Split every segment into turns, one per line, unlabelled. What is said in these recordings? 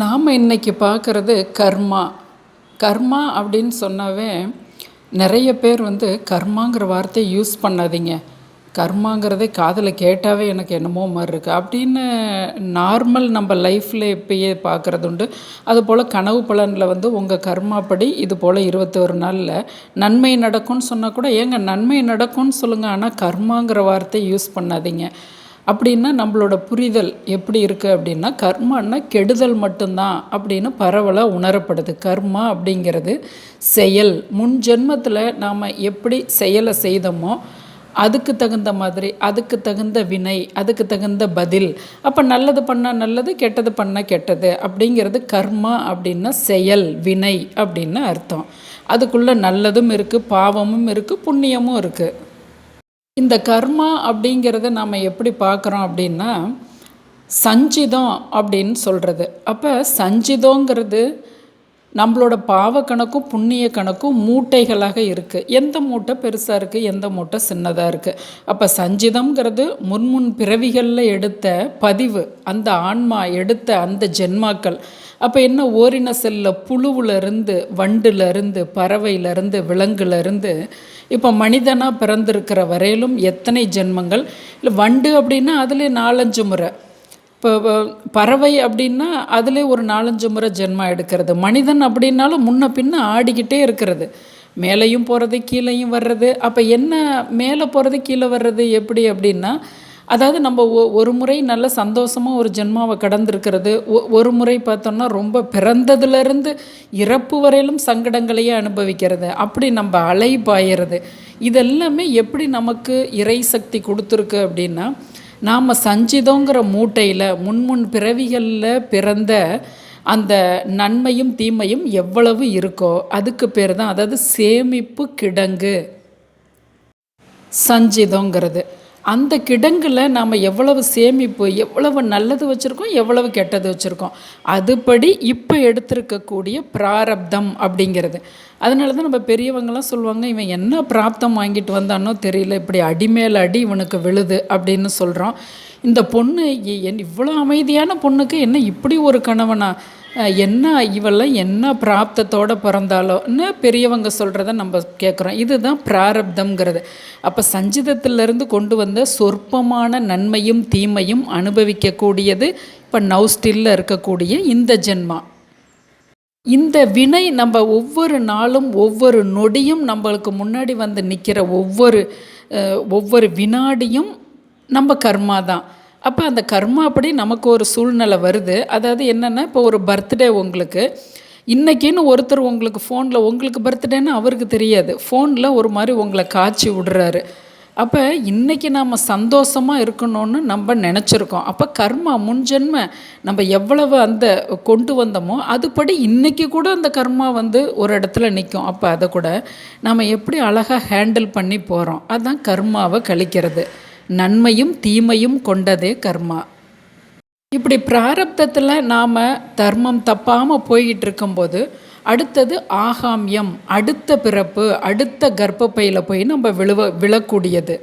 நாம் இன்னைக்கு பார்க்குறது கர்மா. கர்மா அப்படின்னு சொன்னாவே நிறைய பேர் வந்து கர்மாங்கிற வார்த்தையை யூஸ் பண்ணாதீங்க. கர்மாங்கிறதே காதில் கேட்டாவே எனக்கு என்னமோ மாதிரி இருக்குது அப்படின்னு நார்மல் நம்ம லைஃப்பில் இப்பயே பார்க்குறது உண்டு. அதுபோல் கனவு பலனில் வந்து உங்கள் கர்மாப்படி இது போல் இருபத்தொரு நாளில் நன்மை நடக்கும்னு சொன்னால் கூட ஏங்க நன்மை நடக்கும்னு சொல்லுங்கள் ஆனால் கர்மாங்கிற வார்த்தையை யூஸ் பண்ணாதீங்க. அப்படின்னா நம்மளோட புரிதல் எப்படி இருக்குது அப்படின்னா கர்மான்னா கெடுதல் மட்டும்தான் அப்படின்னு பரவலாக உணரப்படுது. கர்மா அப்படிங்கிறது செயல். முன் ஜென்மத்தில் நாம் எப்படி செயலை செய்தோமோ அதுக்கு தகுந்த மாதிரி அதுக்கு தகுந்த வினை அதுக்கு தகுந்த பதில். அப்போ நல்லது பண்ணால் நல்லது கெட்டது பண்ணால் கெட்டது அப்படிங்கிறது கர்மா அப்படின்னா செயல் வினை அப்படின்னு அர்த்தம். அதுக்குள்ளே நல்லதும் இருக்குது பாவமும் இருக்குது புண்ணியமும் இருக்குது இந்த கர்மா அப்படிங்கிறத நாம் எப்படி பார்க்குறோம் அப்படின்னா சஞ்சிதம் அப்படின்னு சொல்கிறது அப்போ சஞ்சிதங்கிறது நம்மளோட பாவ கணக்கும் புண்ணிய கணக்கும் மூட்டைகளாக இருக்குது எந்த மூட்டை பெருசாக இருக்குது எந்த மூட்டை சின்னதாக இருக்குது அப்போ சஞ்சிதம்ங்கிறது முன்முன் பிறவிகளில் எடுத்த பதிவு அந்த ஆன்மா எடுத்த அந்த ஜென்மாக்கள். அப்போ என்ன ஓரின செல்ல புழுவிலிருந்து வண்டுலேருந்து பறவையிலேருந்து விலங்குலேருந்து இப்போ மனிதனாக பிறந்திருக்கிற வரையிலும் எத்தனை ஜென்மங்கள்? இல்லை வண்டு அப்படின்னா அதிலே நாலஞ்சு முறை. இப்போ பறவை அப்படின்னா அதிலே ஒரு நாலஞ்சு முறை ஜென்மா எடுக்கிறது. மனிதன் அப்படின்னாலும் முன்ன பின்ன ஆடிக்கிட்டே இருக்கிறது. மேலேயும் போகிறது கீழேயும் வர்றது. அப்போ என்ன மேலே போகிறது கீழே வர்றது எப்படி அப்படின்னா அதாவது நம்ம ஒ ஒரு முறை நல்ல சந்தோஷமாக ஒரு ஜென்மாவை கடந்திருக்கிறது. ஒ ஒரு முறை பார்த்தோம்னா ரொம்ப பிறந்ததுலேருந்து இறப்பு வரையிலும் சங்கடங்களையே அனுபவிக்கிறது. அப்படி நம்ம அலை பாயிறது இதெல்லாமே எப்படி நமக்கு இறை சக்தி கொடுத்துருக்கு அப்படின்னா நாம் சஞ்சிதங்கிற மூட்டையில் முன்முன் பிறவிகளில் பிறந்த அந்த நன்மையும் தீமையும் எவ்வளவு இருக்கோ அதுக்கு பேர் தான் அதாவது சேமிப்பு கிடங்கு. சஞ்சிதங்கிறது. அந்த கிடங்கில் நாம் எவ்வளவு சேமிப்பு எவ்வளவு நல்லது வச்சுருக்கோம் எவ்வளவு கெட்டது வச்சுருக்கோம். அதுபடி இப்போ எடுத்திருக்கக்கூடிய பிராரப்தம் அப்படிங்கிறது. அதனால தான் நம்ம பெரியவங்களாம் சொல்லுவாங்க இவன் என்ன பிராப்தம் வாங்கிட்டு வந்தானோ தெரியல இப்படி அடி மேல் அடி இவனுக்கு விழுது அப்படின்னு சொல்கிறோம் இந்த பொண்ணு என் இவ்வளோ அமைதியான பொண்ணுக்கு என்ன இப்படி ஒரு கணவனா? என்ன இவெல்லாம் என்ன பிராப்தத்தோடு பிறந்தாலோன்னு பெரியவங்க சொல்கிறத நம்ம கேட்குறோம் இதுதான் பிராரப்தம்ங்கிறது. அப்போ சஞ்சிதத்திலிருந்து கொண்டு வந்த சொற்பமான நன்மையும் தீமையும் அனுபவிக்கக்கூடியது இப்போ நவ் ஸ்டில்ல இருக்கக்கூடிய இந்த ஜென்மா. இந்த வினை நம்ம ஒவ்வொரு நாளும் ஒவ்வொரு நொடியும் நம்மளுக்கு முன்னாடி வந்து நிற்கிற ஒவ்வொரு ஒவ்வொரு வினாடியும் நம்ம கர்மா தான். அப்போ அந்த கர்மா அப்படி நமக்கு ஒரு சூழ்நிலை வருது. அதாவது என்னென்னா இப்போ ஒரு பர்த்டே உங்களுக்கு. இன்றைக்கின்னு ஒருத்தர் உங்களுக்கு ஃபோனில் உங்களுக்கு பர்த்டேன்னு அவருக்கு தெரியாது. ஃபோனில் ஒரு மாதிரி உங்களை காய்ச்சி விடுறாரு. அப்போ இன்றைக்கி நாம் சந்தோஷமாக இருக்கணும்னு நம்ம நினச்சிருக்கோம். அப்போ கர்மா முன்ஜென்ம நம்ம எவ்வளவு அந்த கொண்டு வந்தோமோ அதுபடி இன்றைக்கி கூட அந்த கர்மா வந்து ஒரு இடத்துல நிற்கும் அப்போ அதை கூட நம்ம எப்படி அழகாக ஹேண்டில் பண்ணி போகிறோம் அதுதான் கர்மாவை கழிக்கிறது. நன்மையும் தீமையும் கொண்டதே கர்மா. இப்படி பிராரப்தத்தில் நாம் தர்மம் தப்பாமல் போய்கிட்டு இருக்கும்போது அடுத்தது ஆகாமியம் அடுத்த பிறப்பு அடுத்த கர்ப்பப்பையில் போய் நம்ம விழுவ விழக்கூடியது.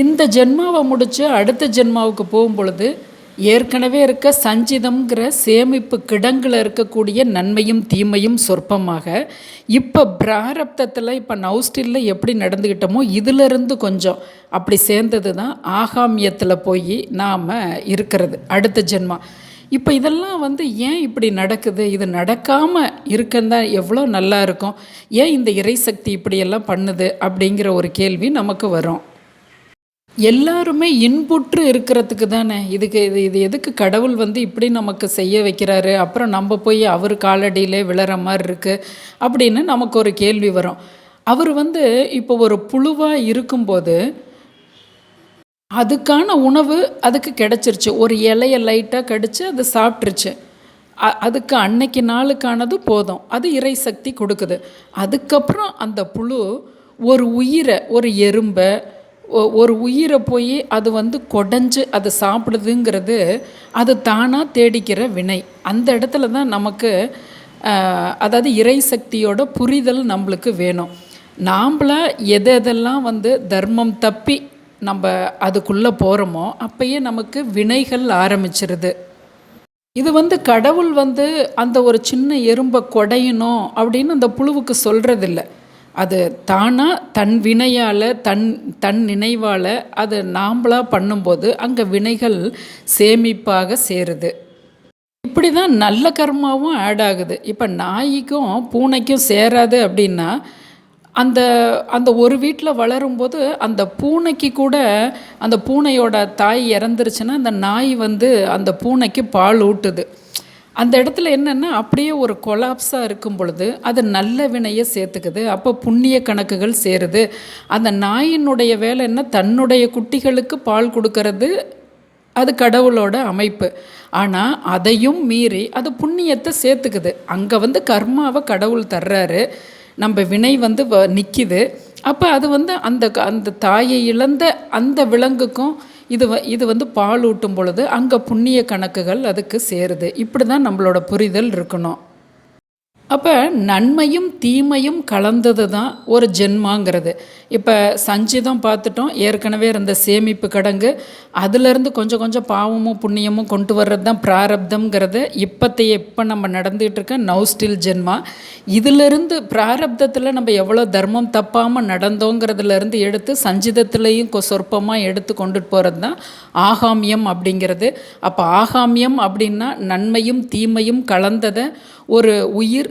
இந்த ஜென்மாவை முடித்து அடுத்த ஜென்மாவுக்கு போகும் பொழுது ஏற்கனவே இருக்க சஞ்சிதம்ங்கிற சேமிப்பு கிடங்கில் இருக்கக்கூடிய நன்மையும் தீமையும் சொற்பமாக இப்போ பிராரப்தத்தில் இப்போ நவுஸ்டில்ல எப்படி நடந்துக்கிட்டோமோ இதிலிருந்து கொஞ்சம் அப்படி சேர்ந்தது தான் ஆகாமியத்தில் போய் நாம் இருக்கிறது அடுத்த ஜென்மா. இப்போ இதெல்லாம் வந்து ஏன் இப்படி நடக்குது? இது நடக்காமல் இருக்கந்தான் எவ்வளோ நல்லா இருக்கும்? ஏன் இந்த இறைசக்தி இப்படியெல்லாம் பண்ணுது? அப்படிங்கிற ஒரு கேள்வி நமக்கு வரும். எல்லாருமே இன்புற்று இருக்கிறதுக்கு தானே? இதுக்கு இது இது எதுக்கு கடவுள் வந்து இப்படி நமக்கு செய்ய வைக்கிறாரு? அப்புறம் நம்ம போய் அவர் காலடியிலே விழற மாதிரி இருக்குது அப்படின்னு நமக்கு ஒரு கேள்வி வரும். அவர் வந்து இப்போ ஒரு புழுவாக இருக்கும்போது அதுக்கான உணவு அதுக்கு கிடச்சிருச்சு. ஒரு இலையை லைட்டாக கடிச்சு அது சாப்பிட்ருச்சு அதுக்கு அன்னைக்கு நாளுக்கானது போதும். அது இறை சக்தி கொடுக்குது. அதுக்கப்புறம் அந்த புழு ஒரு உயிரை ஒரு எறும்பை ஒரு உயிரை போய் அது வந்து கொடைஞ்சு அது சாப்பிடுதுங்கிறது அது தானாக தேடிக்கிற வினை. அந்த இடத்துல தான் நமக்கு அதாவது இறை சக்தியோட புரிதல் நம்மளுக்கு வேணும். நாம்ளா எது எதெல்லாம் வந்து தர்மம் தப்பி நம்ம அதுக்குள்ளே போகிறோமோ அப்பயே நமக்கு வினைகள் ஆரம்பிச்சிருது. இது வந்து கடவுள் வந்து அந்த ஒரு சின்ன எறும்பை கொடையணும் அப்படின்னு அந்த புழுவுக்கு சொல்கிறதில்ல அது தானாக தன் வினையால் தன் தன் நினைவால் அது நாம்பளாக பண்ணும்போது அங்கே வினைகள் சேமிப்பாக சேருது. இப்படி தான் நல்ல கர்மாவும் ஆட் ஆகுது. இப்போ நாய்க்கும் பூனைக்கும் சேராது அப்படின்னா அந்த அந்த ஒரு வீட்டில் வளரும்போது அந்த பூனைக்கு கூட அந்த பூனையோட தாய் இறந்துருச்சுன்னா அந்த நாய் வந்து அந்த பூனைக்கு பால் ஊட்டுது. அந்த இடத்துல என்னென்னா அப்படியே ஒரு கொலாப்ஸாக இருக்கும் பொழுது அது நல்ல வினையை சேர்த்துக்குது. அப்போ புண்ணிய கணக்குகள் சேருது. அந்த நாயினுடைய வேலை என்ன? தன்னுடைய குட்டிகளுக்கு பால் கொடுக்கறது. அது கடவுளோட அமைப்பு. ஆனால் அதையும் மீறி அது புண்ணியத்தை சேர்த்துக்குது. அங்கே வந்து கர்மாவை கடவுள் தர்றாரு. நம்ம வினை வந்து வ நிற்கிது அப்போ அது வந்து அந்த அந்த தாயை இழந்த அந்த விலங்குக்கும் இது வ இது வந்து பால் ஊட்டும் பொழுது அங்கே புண்ணிய கணக்குகள் அதுக்கு சேருது. இப்படி தான் நம்மளோட புரிதல் இருக்கணும். அப்போ நன்மையும் தீமையும் கலந்தது தான் ஒரு ஜென்மாங்கிறது. இப்போ சஞ்சிதம் பார்த்துட்டோம் ஏற்கனவே இருந்த சேமிப்பு கடங்கு அதிலிருந்து கொஞ்சம் கொஞ்சம் பாவமும் புண்ணியமும் கொண்டு வர்றது தான் பிராரப்தங்கிறது இப்போத்தைய இப்போ நம்ம நடந்துகிட்டு இருக்க நவ் ஸ்டில் ஜென்மா. இதிலிருந்து பிராரப்தத்தில் நம்ம எவ்வளோ தர்மம் தப்பாமல் நடந்தோங்கிறதுலேருந்து எடுத்து சஞ்சிதத்துலேயும் சொற்பமாக எடுத்து கொண்டுட்டு போகிறது தான் ஆகாமியம் அப்படிங்கிறது. அப்போ ஆகாமியம் அப்படின்னா நன்மையும் தீமையும் கலந்ததை ஒரு உயிர்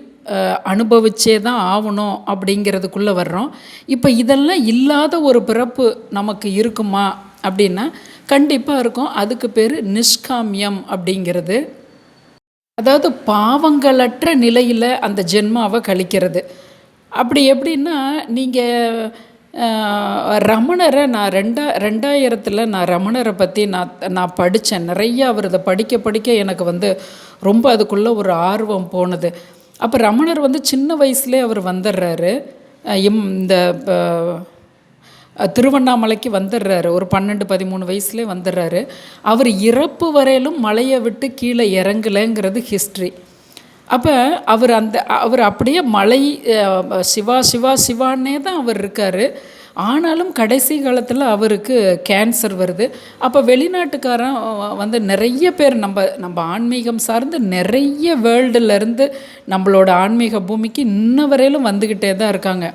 அனுபவிச்சே தான் ஆகணும் அப்படிங்கிறதுக்குள்ளே வர்றோம். இப்போ இதெல்லாம் இல்லாத ஒரு பிறப்பு நமக்கு இருக்குமா அப்படின்னா கண்டிப்பாக இருக்கும். அதுக்கு பேர் நிஷ்காமியம் அப்படிங்கிறது. அதாவது பாவங்களற்ற நிலையில் அந்த ஜென்மாவை கழிக்கிறது. அப்படி எப்படின்னா நீங்கள் ரமணரை நான் ரெண்டா ரெண்டாயிரத்தில் நான் ரமணரை பற்றி நான் நான் படித்தேன் நிறைய அவர் இதை படிக்க படிக்க எனக்கு வந்து ரொம்ப அதுக்குள்ளே ஒரு ஆர்வம் போனது. அப்போ ரமணர் வந்து சின்ன வயசுலேயே அவர் வந்துடுறாரு இம் இந்த திருவண்ணாமலைக்கு வந்துடுறாரு ஒரு பன்னெண்டு பதிமூணு வயசுலேயே வந்துடுறாரு அவர் இறப்பு வரையிலும் மலையை விட்டு கீழே இறங்கலைங்கிறது ஹிஸ்ட்ரி அப்போ அவர் அந்த அவர் அப்படியே மலை சிவா சிவா சிவான்னே தான் அவர் இருக்கார். ஆனாலும் கடைசி காலத்தில் அவருக்கு கேன்சர் வருது. அப்போ வெளிநாட்டுக்காரன் வந்து நிறைய பேர் நம்ம நம்ம ஆன்மீகம் சார்ந்து நிறைய வேர்ல்டுலேருந்து நம்மளோட ஆன்மீக பூமிக்கு இன்ன வரையிலும் வந்துக்கிட்டே தான் இருக்காங்க.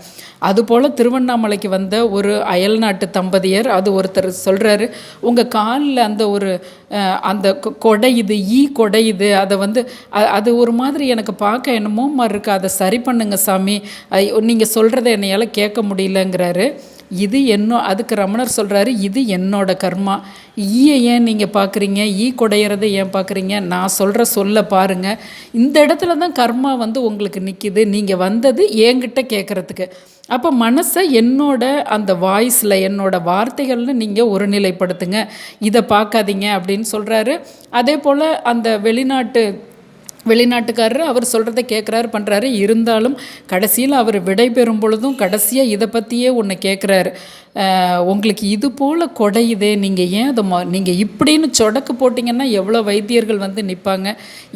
அதுபோல் திருவண்ணாமலைக்கு வந்த ஒரு அயல்நாட்டு தம்பதியர் அது ஒருத்தர் சொல்கிறாரு உங்கள் காலில் அந்த ஒரு அந்த கொடையுது ஈ கொடை இது அதை வந்து அது ஒரு மாதிரி எனக்கு பார்க்க என்னமோ மாதிரி இருக்குது அதை சரி பண்ணுங்க சாமி. நீங்கள் சொல்கிறத என்னையால் கேட்க முடியலங்கிறாரு. இது என்னோ அதுக்கு ரமணர் சொல்கிறாரு இது என்னோட கர்மா. ஈயை ஏன் நீங்கள் பார்க்குறீங்க ஈ குடையிறதை ஏன் பார்க்குறீங்க நான் சொல்கிற சொல்ல பாருங்கள் இந்த இடத்துல தான் கர்மா வந்து உங்களுக்கு நிற்கிது நீங்கள் வந்தது என்கிட்ட கேட்குறதுக்கு அப்போ மனசை என்னோட அந்த வாய்ஸில் என்னோட வார்த்தைகளில் நீங்கள் ஒருநிலைப்படுத்துங்க. இதை பார்க்காதீங்க அப்படின்னு சொல்கிறாரு அதே போல் அந்த வெளிநாட்டு வெளிநாட்டுக்காரர் அவர் சொல்கிறத கேட்குறாரு பண்ணுறாரு இருந்தாலும் கடைசியில் அவர் விடை பெறும் பொழுதும் கடைசியாக இதை பற்றியே ஒன்று கேட்குறாரு உங்களுக்கு இது போல் கொடையுதே நீங்கள் ஏன் அதை நீங்கள் இப்படின்னு சொடக்கு போட்டிங்கன்னா எவ்வளோ வைத்தியர்கள் வந்து நிற்பாங்க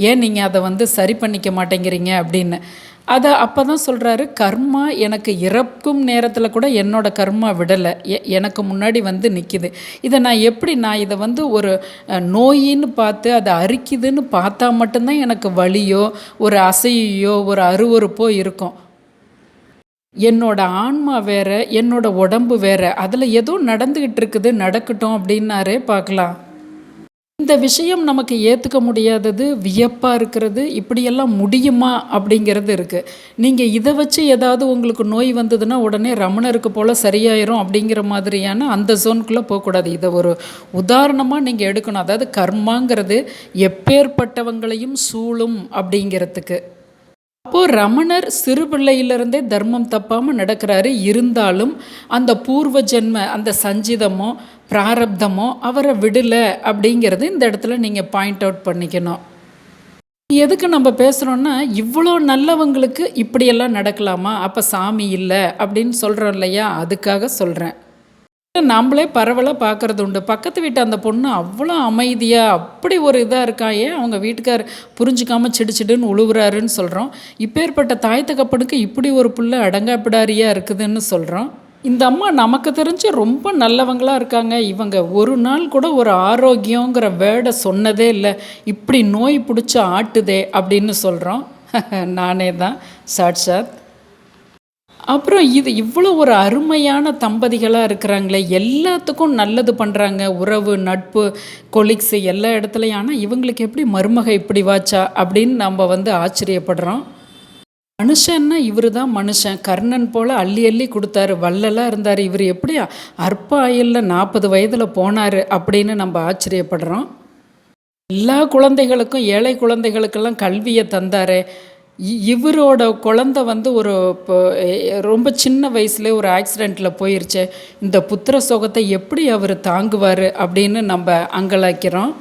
ஏன் நீங்கள் அதை வந்து சரி பண்ணிக்க மாட்டேங்கிறீங்க அப்படின்னு. அதை அப்போ தான் சொல்கிறாரு கர்மா எனக்கு இறக்கும் நேரத்தில் கூட என்னோட கர்மா விடலை. எ எனக்கு முன்னாடி வந்து நிற்கிது இதை நான் எப்படி நான் இதை வந்து ஒரு நோயின்னு பார்த்து அதை அரிக்குதுன்னு பார்த்தா மட்டும்தான் எனக்கு வலியோ ஒரு அசையோ ஒரு அருவறுப்போ இருக்கும். என்னோட ஆன்மா வேற என்னோட உடம்பு வேற அதில் ஏதோ நடந்துக்கிட்டு இருக்குது நடக்கட்டும் அப்படின்னாரே பார்க்கலாம். இந்த விஷயம் நமக்கு ஏற்றுக்க முடியாதது வியப்பாக இருக்கிறது இப்படியெல்லாம் முடியுமா அப்படிங்கிறது இருக்குது நீங்கள் இதை வச்சு ஏதாவது உங்களுக்கு நோய் வந்ததுன்னா உடனே ரமணருக்கு போல் சரியாயிரும் அப்படிங்கிற மாதிரியான அந்த ஜோனுக்குள்ளே போகக்கூடாது. இதை ஒரு உதாரணமாக நீங்கள் எடுக்கணும். அதாவது கர்மாங்கிறது எப்பேற்பட்டவங்களையும் சூழும் அப்படிங்கிறதுக்கு. அப்போது ரமணர் சிறு பிள்ளையிலிருந்தே தர்மம் தப்பாமல் நடக்கிறாரு. இருந்தாலும் அந்த பூர்வ ஜென்ம அந்த சஞ்சிதமோ பிராரப்தமோ அவரை விடலை அப்படிங்கிறது இந்த இடத்துல நீங்கள் பாயிண்ட் அவுட் பண்ணிக்கணும். எதுக்கு நம்ம பேசுகிறோன்னா இவ்வளோ நல்லவங்களுக்கு இப்படியெல்லாம் நடக்கலாமா? அப்போ சாமி இல்லை அப்படின்னு சொல்கிறோம் இல்லையா? அதுக்காக சொல்கிறேன் நம்மளே பரவலாக பார்க்குறது உண்டு. பக்கத்து வீட்டு அந்த பொண்ணு அவ்வளோ அமைதியாக அப்படி ஒரு இதாக இருக்கா ஏன் அவங்க வீட்டுக்கார் புரிஞ்சுக்காமல் சிடுச்சிடுன்னு உழுவுறாருன்னு சொல்கிறோம் இப்பேற்பட்ட தாய் தகப்பனுக்கு இப்படி ஒரு புள்ள அடங்காப்பிடாரியாக இருக்குதுன்னு சொல்கிறோம் இந்த அம்மா நமக்கு தெரிஞ்சு ரொம்ப நல்லவங்களாக இருக்காங்க. இவங்க ஒரு நாள் கூட ஒரு ஆரோக்கியங்கிற வேர்டை சொன்னதே இல்லை. இப்படி நோய் பிடிச்சி ஆட்டுதே அப்படின்னு சொல்கிறோம் நானே தான் சாட்சாத். அப்புறம் இது இவ்வளோ ஒரு அருமையான தம்பதிகளாக இருக்கிறாங்களே எல்லாத்துக்கும் நல்லது பண்ணுறாங்க உறவு நட்பு கொலிக்ஸு எல்லா இடத்துலையும். ஆனால் இவங்களுக்கு எப்படி மருமக இப்படி வாச்சா அப்படின்னு நம்ம வந்து ஆச்சரியப்படுறோம். மனுஷன்னா இவர் தான் மனுஷன். கர்ணன் போல் அள்ளி அள்ளி கொடுத்தாரு. வள்ளலாக இருந்தார். இவர் எப்படி அற்ப ஆயுளில் நாற்பது வயதில் போனார் அப்படின்னு நம்ம ஆச்சரியப்படுறோம். எல்லா குழந்தைகளுக்கும் ஏழை குழந்தைகளுக்கெல்லாம் கல்வியை தந்தார். இவரோட குழந்த வந்து ஒரு இப்போ ரொம்ப சின்ன வயசுல ஒரு ஆக்சிடெண்ட்டில் போயிருச்சு. இந்த புத்திர சோகத்தை எப்படி அவர் தாங்குவார் அப்படின்னு நம்ம அங்கலாக்கிறோம்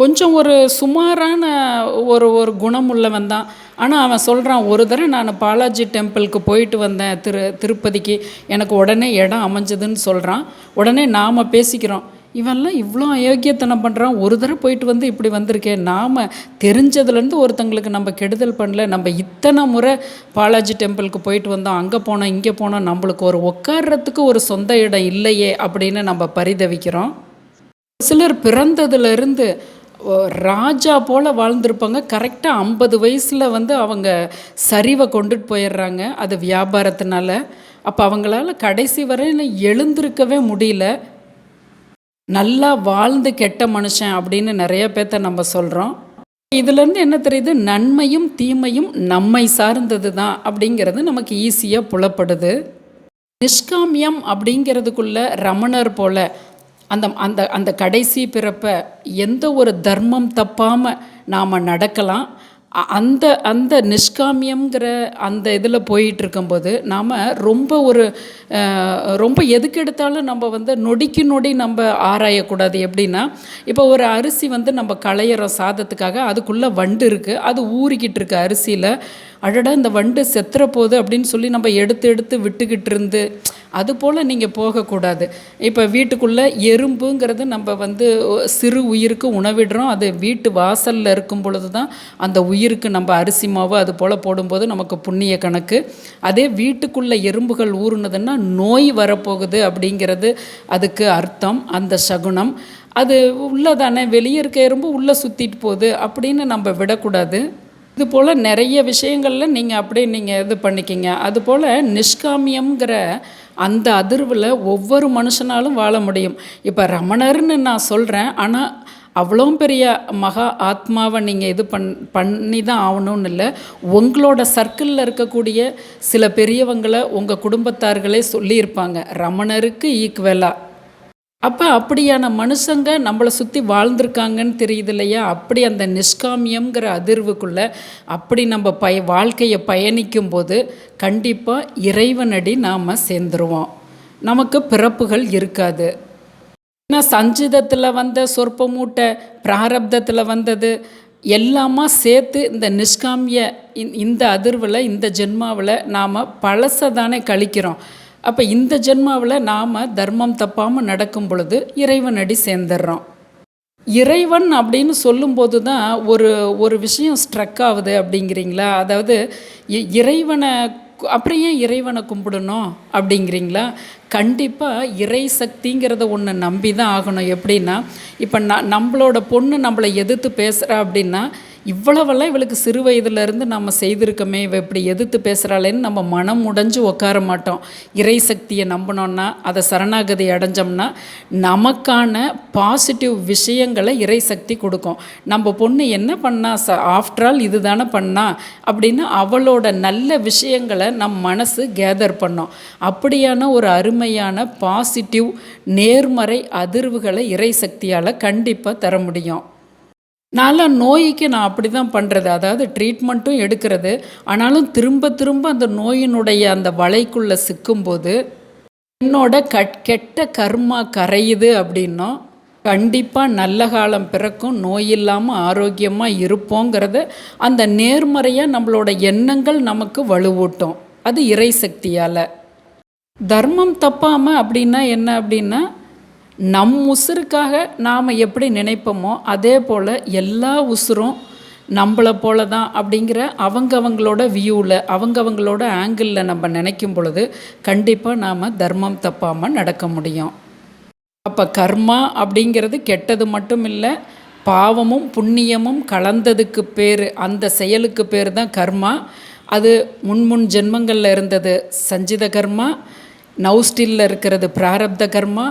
கொஞ்சம் ஒரு சுமாரான ஒரு ஒரு குணம் உள்ளவன் தான். ஆனால் அவன் சொல்கிறான் ஒரு தடவை நான் பாலாஜி டெம்பிளுக்கு போயிட்டு வந்தேன் திரு திருப்பதிக்கு. எனக்கு உடனே இடம் அமைஞ்சதுன்னு சொல்கிறான் உடனே நாம் பேசிக்கிறோம். இவன்லாம் இவ்வளோ அயோக்கியத்தனம் பண்ணுறான் ஒரு தடவை போயிட்டு வந்து இப்படி வந்திருக்கேன் நாம் தெரிஞ்சதுலேருந்து ஒருத்தங்களுக்கு நம்ம கெடுதல் பண்ணல. நம்ம இத்தனை முறை பாலாஜி டெம்பிளுக்கு போயிட்டு வந்தோம். அங்கே போனோம் இங்கே போனோம். நம்மளுக்கு ஒரு உட்கார்றதுக்கு ஒரு சொந்த இடம் இல்லையே அப்படின்னு நம்ம பரிதவிக்கிறோம். சிலர் பிறந்ததுலேருந்து ராஜா போல் வாழ்ந்திருப்பாங்க. கரெக்டாக ஐம்பது வயசில் வந்து அவங்க சரிவை கொண்டுட்டு போயிடுறாங்க. அது வியாபாரத்தினால. அப்போ அவங்களால கடைசி வரையில் எழுந்திருக்கவே முடியல. நல்லா வாழ்ந்து கெட்ட மனுஷன் அப்படின்னு நிறைய பேர்த்த நம்ம சொல்கிறோம் இதுலேருந்து என்ன தெரியுது? நன்மையும் தீமையும் நம்மை சார்ந்தது தான் அப்படிங்கிறது நமக்கு ஈஸியாக புலப்படுது. நிஷ்காமியம் அப்படிங்கிறதுக்குள்ள ரமணர் போல அந்த அந்த அந்த கடைசி பிறப்பை எந்த ஒரு தர்மம் தப்பாமல் நாம் நடக்கலாம். அந்த அந்த நிஷ்காமியங்கிற அந்த இதில் போயிட்டுருக்கும்போது நாம் ரொம்ப ஒரு ரொம்ப எதுக்கு எடுத்தாலும் நம்ம வந்து நொடிக்கு நொடி நம்ம ஆராயக்கூடாது. எப்படின்னா இப்போ ஒரு அரிசி வந்து நம்ம களையிறோம் சாதத்துக்காக அதுக்குள்ளே வண்டு இருக்குது அது ஊறிக்கிட்டு இருக்கு அரிசியில். அடடா இந்த வண்டு செத்துற போகுது அப்படின்னு சொல்லி நம்ம எடுத்து எடுத்து விட்டுக்கிட்டு இருந்து அது போல் நீங்கள் போகக்கூடாது. இப்போ வீட்டுக்குள்ளே எறும்புங்கிறது நம்ம வந்து சிறு உயிருக்கு உணவிடுறோம். அது வீட்டு வாசலில் இருக்கும் பொழுது தான் அந்த உயிருக்கு நம்ம அரிசி மாவு அது போல் போடும்போது நமக்கு புண்ணிய கணக்கு. அதே வீட்டுக்குள்ளே எறும்புகள் ஊறுனதுன்னா நோய் வரப்போகுது அப்படிங்கிறது அதுக்கு அர்த்தம் அந்த சகுனம். அது உள்ளதானே வெளியே இருக்க எறும்பு உள்ளே சுற்றிட்டு போகுது அப்படின்னு நம்ம விடக்கூடாது. இது போல் நிறைய விஷயங்களில் நீங்கள் அப்படியே நீங்கள் இது பண்ணிக்கிங்க. அதுபோல் நிஷ்காமியம்ங்கிற அந்த அதிர்வில் ஒவ்வொரு மனுஷனாலும் வாழ முடியும். இப்போ ரமணர்னு நான் சொல்கிறேன் ஆனால் அவ்வளோ பெரிய மகா ஆத்மாவை நீங்கள் இது பண் பண்ணி தான் ஆகணும்னு இல்லை. உங்களோட சர்க்கிளில் இருக்கக்கூடிய சில பெரியவங்களை உங்கள் குடும்பத்தார்களே சொல்லியிருப்பாங்க. ரமணருக்கு ஈக்குவலாக அப்போ அப்படியான மனுஷங்க நம்மளை சுற்றி வாழ்ந்திருக்காங்கன்னு தெரியுது இல்லையா அப்படி அந்த நிஷ்காமியங்கிற அதிர்வுக்குள்ளே அப்படி நம்ம பய வாழ்க்கையை பயணிக்கும் போது கண்டிப்பாக இறைவனடி நாம் சேர்ந்துருவோம். நமக்கு பிறப்புகள் இருக்காது. ஏன்னா சஞ்சிதத்தில் வந்த சொற்ப மூட்டை பிராரப்தத்தில் வந்தது எல்லாமா சேர்த்து இந்த நிஷ்காமிய இந்த அதிர்வில் இந்த ஜென்மாவில் நாம் பழசை தானே கழிக்கிறோம். அப்போ இந்த ஜென்மாவில் நாம் தர்மம் தப்பாமல் நடக்கும் பொழுது இறைவனடி சேர்ந்துடுறோம் இறைவன் அப்படின்னு சொல்லும்போது தான் ஒரு ஒரு விஷயம் ஸ்ட்ரக் ஆகுது அப்படிங்கிறீங்களா? அதாவது இறைவனை அப்புறம் ஏன் இறைவனை கும்பிடணும் அப்படிங்கிறீங்களா? கண்டிப்பாக இறை சக்திங்கிறத ஒன்று நம்பி தான் ஆகணும். எப்படின்னா இப்போ ந நம்மளோட பொண்ணு நம்மளை எதிர்த்து பேசுகிறா அப்படின்னா இவ்வளவெல்லாம் இவளுக்கு சிறு வயதுலேருந்து நம்ம செய்திருக்கோமே இவ இப்படி எதிர்த்து பேசுகிறாளேன்னு நம்ம மனம் உடைஞ்சு உட்கார மாட்டோம். இறை சக்தியை நம்பினோன்னா அதை சரணாகதி அடைஞ்சோம்னா நமக்கான பாசிட்டிவ் விஷயங்களை இறை சக்தி கொடுக்கும். நம்ம பொண்ணு என்ன பண்ணா ச ஆஃப்டர் ஆல் இது தானே பண்ணா அப்படின்னு அவளோட நல்ல விஷயங்களை நம் மனசு கேதர் பண்ணோம். அப்படியான ஒரு அருமையான பாசிட்டிவ் நேர்மறை அதிர்வுகளை இறை சக்தியால் கண்டிப்பாக தர முடியும். நான்லாம் நோய்க்கு நான் அப்படி தான் பண்ணுறது அதாவது ட்ரீட்மெண்ட்டும் எடுக்கிறது. ஆனாலும் திரும்ப திரும்ப அந்த நோயினுடைய அந்த வலைக்குள்ளே சிக்கும்போது என்னோட கட் கெட்ட கர்மா கரையுது அப்படின்னா கண்டிப்பாக நல்ல காலம் பிறக்கும். நோய் இல்லாமல் ஆரோக்கியமாக இருப்போங்கிறத அந்த நேர்மறையாக நம்மளோட எண்ணங்கள் நமக்கு வலுவூட்டும். அது இறை சக்தியால். தர்மம் தப்பாமல் அப்படின்னா என்ன அப்படின்னா நம் உசுருக்காக நாம் எப்படி நினைப்போமோ அதே போல் எல்லா உசுரும் நம்மளை போல தான் அப்படிங்கிற அவங்கவங்களோட வியூவில் அவங்கவங்களோட ஆங்கிளில் நம்ம நினைக்கும் பொழுது கண்டிப்பாக நாம் தர்மம் தப்பாமல் நடக்க முடியும். அப்போ கர்மா அப்படிங்கிறது கெட்டது மட்டும் இல்லை பாவமும் புண்ணியமும் கலந்ததுக்கு பேர் அந்த செயலுக்கு பேர் தான் கர்மா. அது முன்முன் ஜென்மங்களில் இருந்தது சஞ்சித கர்மா நவுஸ்டில்ல இருக்கிறது பிராரப்த கர்மா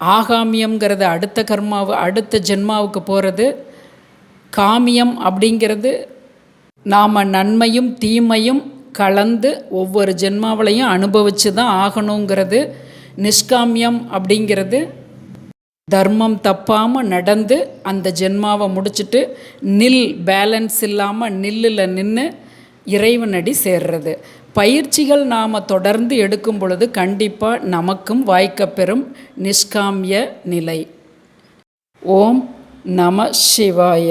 ஆகாமியம்ங்கிறது அடுத்த கர்மாவு அடுத்த ஜென்மாவுக்கு போகிறது காமியம் அப்படிங்கிறது நாம் நன்மையும் தீமையும் கலந்து ஒவ்வொரு ஜென்மாவிலையும் அனுபவித்து தான் ஆகணுங்கிறது. நிஷ்காமியம் அப்படிங்கிறது தர்மம் தப்பாமல் நடந்து அந்த ஜென்மாவை முடிச்சுட்டு நில் பேலன்ஸ் இல்லாமல் நில்லில் நின்று இறைவனடி சேர்றது. பயிற்சிகள் நாம் தொடர்ந்து எடுக்கும் பொழுது கண்டிப்பாக நமக்கும் வாய்க்கப்பெறும் நிஷ்காமிய நிலை. ஓம் நம சிவாய.